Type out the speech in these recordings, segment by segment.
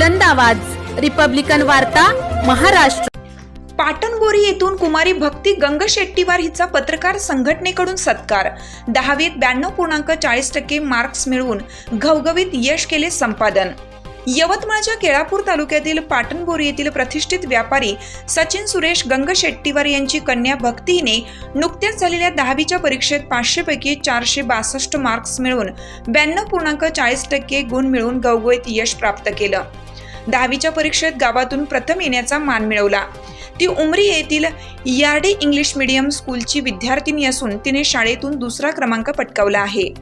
बुलंद आवाज. रिपब्लिकन वार्ता महाराष्ट्र. पाटणबोरी येथून कुमारी भक्ती गंगशेट्टीवार हिचा पत्रकार संघटनेकडून सत्कार. दहावीत ब्याण्णव पूर्णांक चाळीस टक्के मार्क्स मिळवून घवघवीत यश केले संपादन. यवतमाळच्या केळापूर तालुक्यातील पाटणबोरी येथील प्रतिष्ठित व्यापारी सचिन सुरेश गंगशेट्टीवार यांची कन्या भक्तीने नुकत्याच झालेल्या दहावीच्या परीक्षेत पाचशेपैकी चारशे बासष्ट मार्क्स मिळवून ब्याण्णव पूर्णांक चाळीस टक्के गुण मिळवून गवगवीत यश प्राप्त केलं. दहावीच्या परीक्षेत गावातून प्रथम येण्याचा मान मिळवला. ती उमरी येथील यार्डी इंग्लिश मीडियम स्कूलची विद्यार्थिनी असून तिने शाळेतून दुसरा क्रमांक पटकावला आहे.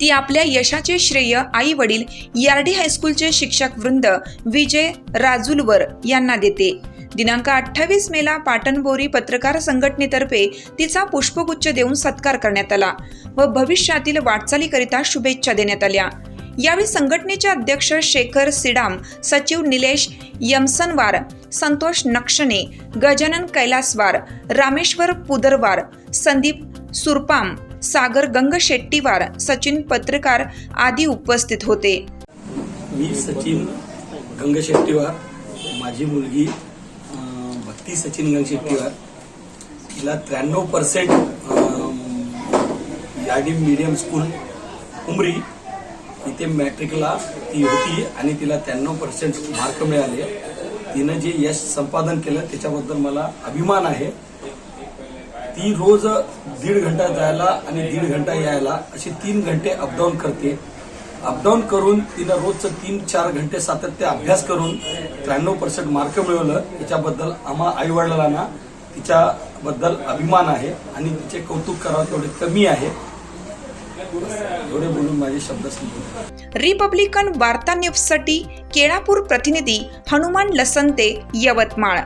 ती आपल्या यशाचे श्रेय आई वडील यार्डी हायस्कूलचे शिक्षक वृंद विजय राजुलवर यांना देते. दिनांक अठ्ठावीस मेला पाटणबोरी पत्रकार संघटनेतर्फे तिचा पुष्पगुच्छ देऊन सत्कार करण्यात आला व भविष्यातील वाटचालीकरिता शुभेच्छा देण्यात आल्या. यावेळी संघटनेचे अध्यक्ष शेखर सिडाम सचिव निलेश यमसनवार संतोष नक्षणे गजानन कैलासवार रामेश्वर पुदरवार संदीप सुरपाम सागर गंगशेट्टीवार सचिन पत्रकार आदी उपस्थित होते. मी सचिन गंगशेट्टीवार माझी मुलगी भक्ती सचिन गंगशेट्टीवार. तिला त्र्याण्णव पर्सेंट मीडियम स्कूल उमरी तिथे मॅट्रिकला ती होती आणि तिला त्र्याण्णव पर्सेंट मार्क मिळाले. तिनं जे यश संपादन केलं त्याच्याबद्दल मला अभिमान आहे. ती रोज दीड घंटा जायला आणि दीड घंटा यायला असे तीन घंटे अपडाऊन करते. अपडाऊन करून तिनं रोजचं तीन चार घंटे सातत्य अभ्यास करून त्र्याण्णव पर्सेंट मार्क मिळवलं. त्याच्याबद्दल आम्हा आईवडिलांना तिच्याबद्दल अभिमान आहे आणि तिचे कौतुक करावं तेवढे कमी आहे. एवढे बोलून माझे शब्द संपले. रिपब्लिकन वार्ता न्यूजसाठी केळापूर प्रतिनिधी हनुमान लसंते यवतमाळ.